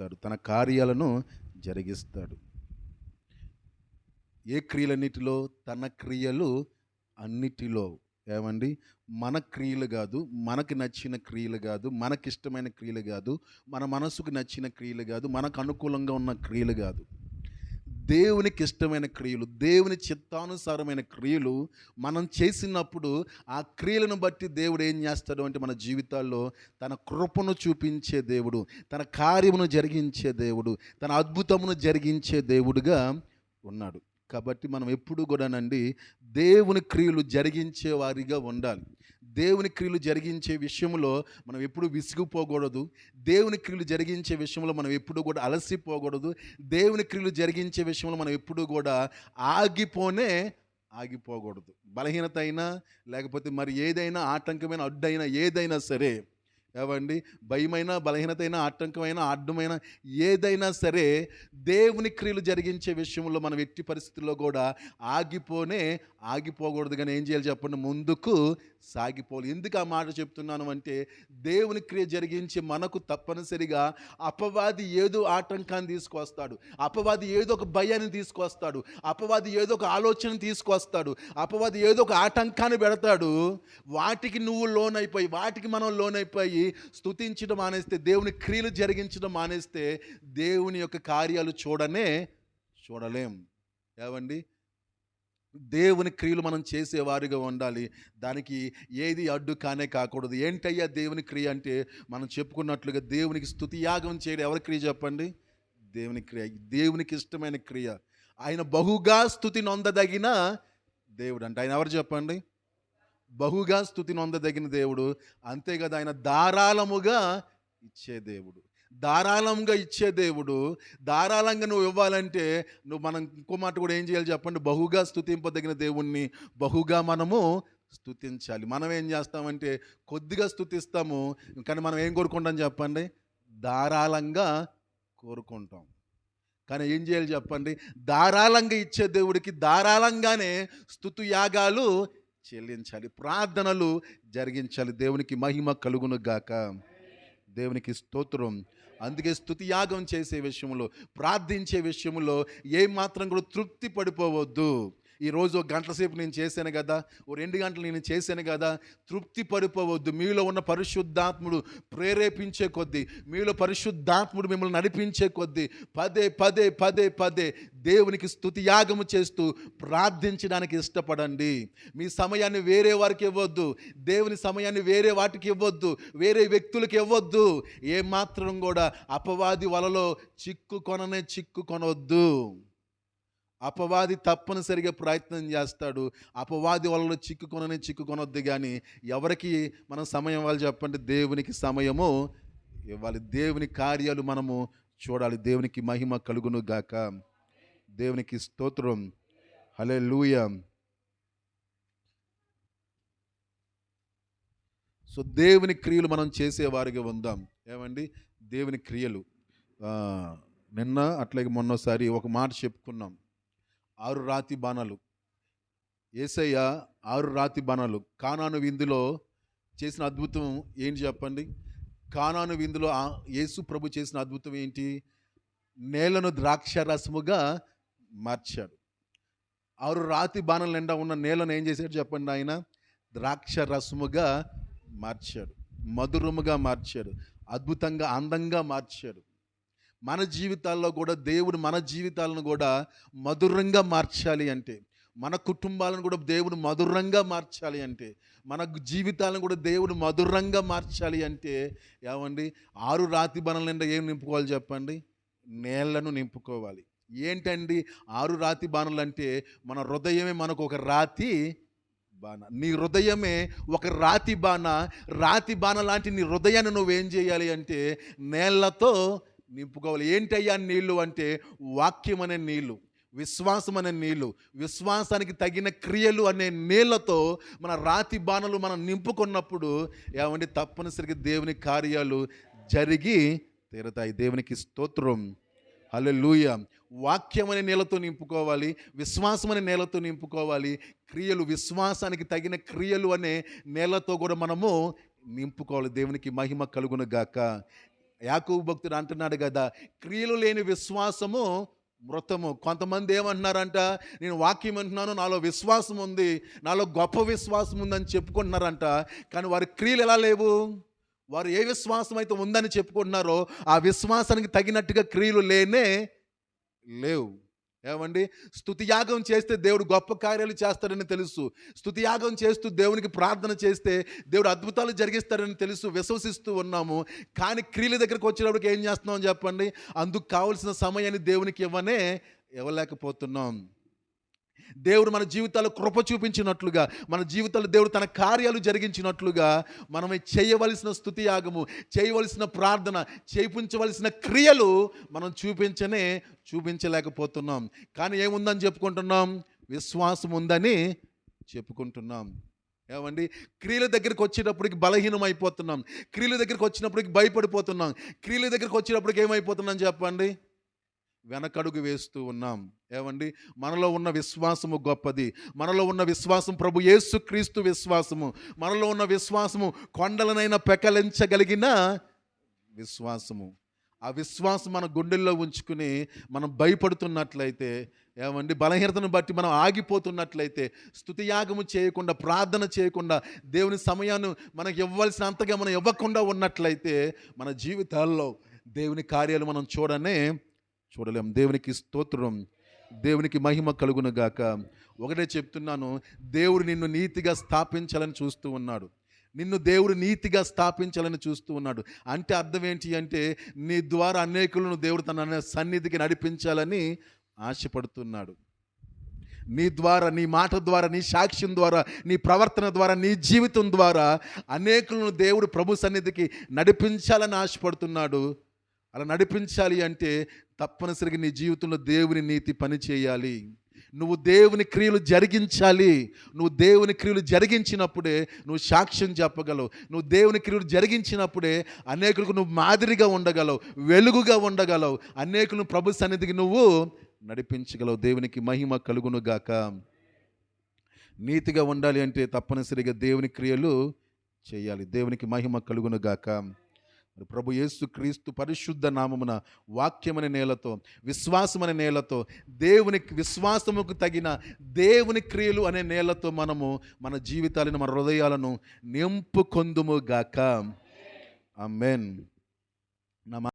జరిగిస్తాడు. తన కార్యాలను జరిగిస్తాడు. ఏ క్రియలన్నిటిలో? తన క్రియలు అన్నిటిలో. ఏమండి? మన క్రియలు కాదు మనకు నచ్చిన క్రియలు కాదు మనకిష్టమైన క్రియలు కాదు మన మనసుకు నచ్చిన క్రియలు కాదు మనకు అనుకూలంగా ఉన్న క్రియలు కాదు. దేవునికి ఇష్టమైన క్రియలు దేవుని చిత్తానుసారమైన క్రియలు మనం చేసినప్పుడు ఆ క్రియలను బట్టి దేవుడు ఏం చేస్తాడు అంటే మన జీవితాల్లో తన కృపను చూపించే దేవుడు తన కార్యమును జరిగించే దేవుడు తన అద్భుతమును జరిగించే దేవుడుగా ఉన్నాడు. కాబట్టి మనం ఎప్పుడు కూడానండి దేవుని క్రియలు జరిగించే వారిగా ఉండాలి. దేవుని క్రియలు జరిగించే విషయంలో మనం ఎప్పుడు విసిగిపోకూడదు. దేవుని క్రియలు జరిగించే విషయంలో మనం ఎప్పుడు కూడా అలసిపోకూడదు. దేవుని క్రియలు జరిగించే విషయంలో మనం ఎప్పుడు కూడా ఆగిపోనే ఆగిపోకూడదు. బలహీనత అయినా లేకపోతే మరి ఏదైనా ఆటంకమైన అడ్డైనా ఏదైనా సరే ఏవండి భయమైన బలహీనతైన ఆటంకమైన అడ్డమైన ఏదైనా సరే దేవుని క్రియలు జరిగించే విషయంలో మనం ఎట్టి పరిస్థితుల్లో కూడా ఆగిపోనే ఆగిపోకూడదు. కానీ ఏం చేయాలి చెప్పండి? ముందుకు సాగిపోవాలి. ఎందుకు ఆ మాట చెప్తున్నాను అంటే దేవుని క్రియ జరిగించి మనకు తప్పనిసరిగా అపవాది ఏదో ఆటంకాన్ని తీసుకొస్తాడు. అపవాది ఏదో ఒక భయాన్ని తీసుకొస్తాడు. అపవాది ఏదో ఒక ఆలోచన తీసుకొస్తాడు. అపవాది ఏదో ఒక ఆటంకాన్ని పెడతాడు. వాటికి నువ్వు లోనైపోయి వాటికి మనం లోనైపోయి స్తుతించడం మానేస్తే దేవుని క్రియలు జరిగించడం మానేస్తే దేవుని యొక్క కార్యాలు చూడనే చూడలేం. ఏవండి దేవుని క్రియలు మనం చేసేవారిగా ఉండాలి. దానికి ఏది అడ్డు కానే కాకూడదు. ఏంటయ్యా దేవుని క్రియ అంటే? మనం చెప్పుకున్నట్లుగా దేవునికి స్థుతి యాగం చేయడం. ఎవరి క్రియ చెప్పండి? దేవుని క్రియ. దేవునికి ఇష్టమైన క్రియ. ఆయన బహుగా స్థుతి నొందదగిన దేవుడు అంటే ఆయన ఎవరు చెప్పండి? బహుగా స్థుతి నొందదగిన దేవుడు అంతేకాదు ఆయన ధారాళముగా ఇచ్చే దేవుడు. ధారాళంగా ఇచ్చే దేవుడు ధారాళంగా నువ్వు ఇవ్వాలంటే నువ్వు మనం ఇంకో మాట కూడా ఏం చేయాలి చెప్పండి? బహుగా స్థుతింపదగిన దేవుణ్ణి బహుగా మనము స్థుతించాలి. మనం ఏం చేస్తామంటే కొద్దిగా స్థుతిస్తాము కానీ మనం ఏం కోరుకుంటాం చెప్పండి? ధారాళంగా కోరుకుంటాం. కానీ ఏం చేయాలి చెప్పండి? ధారాళంగా ఇచ్చే దేవుడికి ధారాళంగానే స్థుతు యాగాలు చెల్లించాలి. ప్రార్థనలు జరిగించాలి. దేవునికి మహిమ కలుగును గాక. దేవునికి స్తోత్రం. అందుకే స్థుతి యాగం చేసే విషయంలో ప్రార్థించే విషయంలో ఏమాత్రం కూడా తృప్తి పడిపోవద్దు. ఈరోజు ఒక గంటల సేపు నేను చేశాను కదా ఓ రెండు గంటలు నేను చేశాను కదా తృప్తి పడిపోవద్దు. మీలో ఉన్న పరిశుద్ధాత్ముడు ప్రేరేపించే కొద్దీ మీలో పరిశుద్ధాత్ముడు మిమ్మల్ని నడిపించే కొద్దీ పదే పదే పదే పదే దేవునికి స్థుతి యాగము చేస్తూ ప్రార్థించడానికి ఇష్టపడండి. మీ సమయాన్ని వేరే వారికి ఇవ్వద్దు. దేవుని సమయాన్ని వేరే వాటికి ఇవ్వద్దు. వేరే వ్యక్తులకు ఇవ్వద్దు. ఏ మాత్రం కూడా అపవాది వలలో చిక్కు కొననే చిక్కు కొనవద్దు అపవాది తప్పనిసరిగా ప్రయత్నం చేస్తాడు. అపవాది వల్ల చిక్కుకొనని చిక్కుకొనొద్దు కానీ ఎవరికి మనం సమయం ఇవ్వాలి చెప్పండి? దేవునికి సమయము ఇవ్వాలి. దేవుని కార్యాలు మనము చూడాలి. దేవునికి మహిమ కలుగును గాక. దేవునికి స్తోత్రం. హలే లూయ సో దేవుని క్రియలు మనం చేసేవారిగా ఉందాం. ఏమండి? దేవుని క్రియలు. నిన్న అట్లాగే మొన్నోసారి ఒక మాట చెప్పుకున్నాం. ఆరు రాతి బాణాలు. ఏసయ్య ఆరు రాతి బాణాలు. కానాను విందులో చేసిన అద్భుతం ఏంటి చెప్పండి? కానాను విందులో యేసు ప్రభు చేసిన అద్భుతం ఏంటి? నేలను ద్రాక్ష రసముగా మార్చాడు. ఆరు రాతి బాణల నిండా ఉన్న నేలను ఏం చేశాడు చెప్పండి ఆయన ద్రాక్ష రసముగా మార్చాడు. మధురముగా మార్చాడు. అద్భుతంగా అందంగా మార్చాడు. మన జీవితాల్లో కూడా దేవుడు మన జీవితాలను కూడా మధురంగా మార్చాలి అంటే మన కుటుంబాలను కూడా దేవుడు మధురంగా మార్చాలి అంటే మన జీవితాలను కూడా దేవుడు మధురంగా మార్చాలి అంటే ఏమండి? ఆరు రాతి బనల నిండా ఏం నింపుకోవాలి చెప్పండి? నేళ్ళను నింపుకోవాలి. ఏంటండి ఆరు రాతి బాణలు అంటే? మన హృదయమే మనకు ఒక రాతి బాణ. నీ హృదయమే ఒక రాతి బాణ. రాతి బాణ లాంటి నీ హృదయాన్ని నువ్వేం చేయాలి అంటే నేళ్ళతో నింపుకోవాలి. ఏంటయ్యా నీళ్ళు అంటే వాక్యం అనే నీళ్ళు విశ్వాసం అనే నీళ్ళు. విశ్వాసానికి తగిన క్రియలు అనే నీళ్ళతో మన రాతి బాణలు మనం నింపుకున్నప్పుడు ఏమంటే తప్పనిసరిగా దేవుని కార్యాలు జరిగి తీరుతాయి. దేవునికి స్తోత్రం. హల్లెలూయ. వాక్యం అనే నేలతో నింపుకోవాలి విశ్వాసం అనే నేలతో నింపుకోవాలి క్రియలు విశ్వాసానికి తగిన క్రియలు అనే నేలతో కూడా మనము నింపుకోవాలి. దేవునికి మహిమ కలుగును గాక. యాకోబు భక్తుడు అంటున్నాడు కదా క్రియలు లేని విశ్వాసము మృతము. కొంతమంది ఏమంటున్నారంట నేను వాక్యం అంటున్నాను నాలో విశ్వాసం ఉంది నాలో గొప్ప విశ్వాసం ఉందని చెప్పుకుంటున్నారంట కానీ వారి క్రియలు ఎలా లేవు? వారు ఏ విశ్వాసం అయితే ఉందని చెప్పుకుంటున్నారో ఆ విశ్వాసానికి తగినట్టుగా క్రియలు లేనే లేవు. ఏమండి? స్థుతియాగం చేస్తే దేవుడు గొప్ప కార్యాలు చేస్తాడని తెలుసు. స్థుతియాగం చేస్తూ దేవునికి ప్రార్థన చేస్తే దేవుడు అద్భుతాలు జరిగిస్తాడని తెలుసు విశ్వసిస్తూ ఉన్నాము. కానీ క్రియల దగ్గరకు వచ్చేటప్పటికి ఏం చేస్తున్నాం చెప్పండి? అందుకు కావలసిన సమయాన్ని దేవునికి ఇవ్వనే ఇవ్వలేకపోతున్నాం. దేవుడు మన జీవితాల్లో కృప చూపించినట్లుగా మన జీవితాల్లో దేవుడు తన కార్యాలు జరిగించినట్లుగా మనం చేయవలసిన స్థుతి యాగము చేయవలసిన ప్రార్థన చేయించవలసిన క్రియలు మనం చూపించనే చూపించలేకపోతున్నాం. కానీ ఏముందని చెప్పుకుంటున్నాం? విశ్వాసం ఉందని చెప్పుకుంటున్నాం. ఏమండి? క్రియల దగ్గరికి వచ్చేటప్పటికి బలహీనం అయిపోతున్నాం క్రియల దగ్గరికి వచ్చినప్పటికి భయపడిపోతున్నాం. క్రియల దగ్గరికి వచ్చేటప్పటికి ఏమైపోతున్నాం చెప్పండి? వెనకడుగు వేస్తూ ఉన్నాం. ఏమండి? మనలో ఉన్న విశ్వాసము గొప్పది. మనలో ఉన్న విశ్వాసం ప్రభు యేసు క్రీస్తు విశ్వాసము. మనలో ఉన్న విశ్వాసము కొండలనైనా పెకలించగలిగిన విశ్వాసము. ఆ విశ్వాసం మన గుండెల్లో ఉంచుకుని మనం భయపడుతున్నట్లయితే ఏమండి? బలహీనతను బట్టి మనం ఆగిపోతున్నట్లయితే స్తుతియాగము చేయకుండా ప్రార్థన చేయకుండా దేవుని సమయాన్ని మనకు ఇవ్వాల్సిన అంతగా మనం ఇవ్వకుండా ఉన్నట్లయితే మన జీవితాల్లో దేవుని కార్యాలు మనం చూడనే చూడలేం. దేవునికి స్తోత్రం. దేవునికి మహిమ కలుగును గాక. ఒకటే చెప్తున్నాను. దేవుడు నిన్ను నీతిగా స్థాపించాలని చూస్తూ ఉన్నాడు. నిన్ను దేవుడు నీతిగా స్థాపించాలని చూస్తూ ఉన్నాడు. అంటే అర్థం ఏంటి అంటే నీ ద్వారా అనేకులను దేవుడు తన సన్నిధికి నడిపించాలని ఆశపడుతున్నాడు. నీ ద్వారా నీ మాట ద్వారా నీ సాక్ష్యం ద్వారా నీ ప్రవర్తన ద్వారా నీ జీవితం ద్వారా అనేకులను దేవుడు ప్రభు సన్నిధికి నడిపించాలని ఆశపడుతున్నాడు. అలా నడిపించాలి అంటే తప్పనిసరిగా నీ జీవితంలో దేవుని నీతి పని చేయాలి. నువ్వు దేవుని క్రియలు జరిగించాలి. నువ్వు దేవుని క్రియలు జరిగించినప్పుడే నువ్వు సాక్ష్యం చెప్పగలవు. నువ్వు దేవుని క్రియలు జరిగించినప్పుడే అనేకులకు నువ్వు మాదిరిగా ఉండగలవు వెలుగుగా ఉండగలవు. అనేకులను ప్రభు సన్నిధికి నువ్వు నడిపించగలవు. దేవునికి మహిమ కలుగును గాక. నీతిగా ఉండాలి అంటే తప్పనిసరిగా దేవుని క్రియలు చేయాలి. దేవునికి మహిమ కలుగును గాక. మరి ప్రభు యేసు క్రీస్తు పరిశుద్ధ నామమున వాక్యమని నేలతో విశ్వాసమనే నేలతో దేవుని విశ్వాసముకు తగిన దేవుని క్రియలు అనే నేలతో మనము మన జీవితాలను మన హృదయాలను నింపుకొందుము గాక. ఆమెన్.